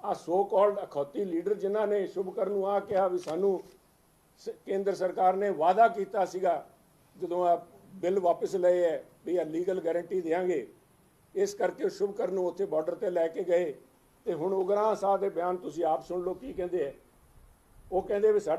[SPEAKER 1] ਆ ਸੋ ਕਾਲਡ ਅਖੌਤੀ ਲੀਡਰ ਜਿਨ੍ਹਾਂ ਨੇ ਸ਼ੁਭਕਰਨ ਨੂੰ ਆ ਕਿਹਾ ਵੀ ਸਾਨੂੰ ਸ- ਕੇਂਦਰ ਸਰਕਾਰ ਨੇ ਵਾਅਦਾ ਕੀਤਾ ਸੀਗਾ ਜਦੋਂ ਆ ਬਿੱਲ ਵਾਪਸ ਲਏ ਹੈ ਵੀ ਆ ਲੀਗਲ ਗਾਰੰਟੀ ਦੇਵਾਂਗੇ ਇਸ ਕਰਕੇ ਸ਼ੁਭਕਰਨ ਨੂੰ ਉੱਥੇ ਬਾਰਡਰ ਤੇ ਲੈ ਕੇ ਗਏ। ਤੇ ਹੁਣ ਉਗਰਾਂ ਸਾਹਿਬ ਦੇ ਬਿਆਨ ਤੁਸੀਂ ਆਪ ਸੁਣ ਲਓ ਕੀ ਕਹਿੰਦੇ ਹੈ। ਉਹ ਕਹਿੰਦੇ ਵੀ ਸਾਡਾ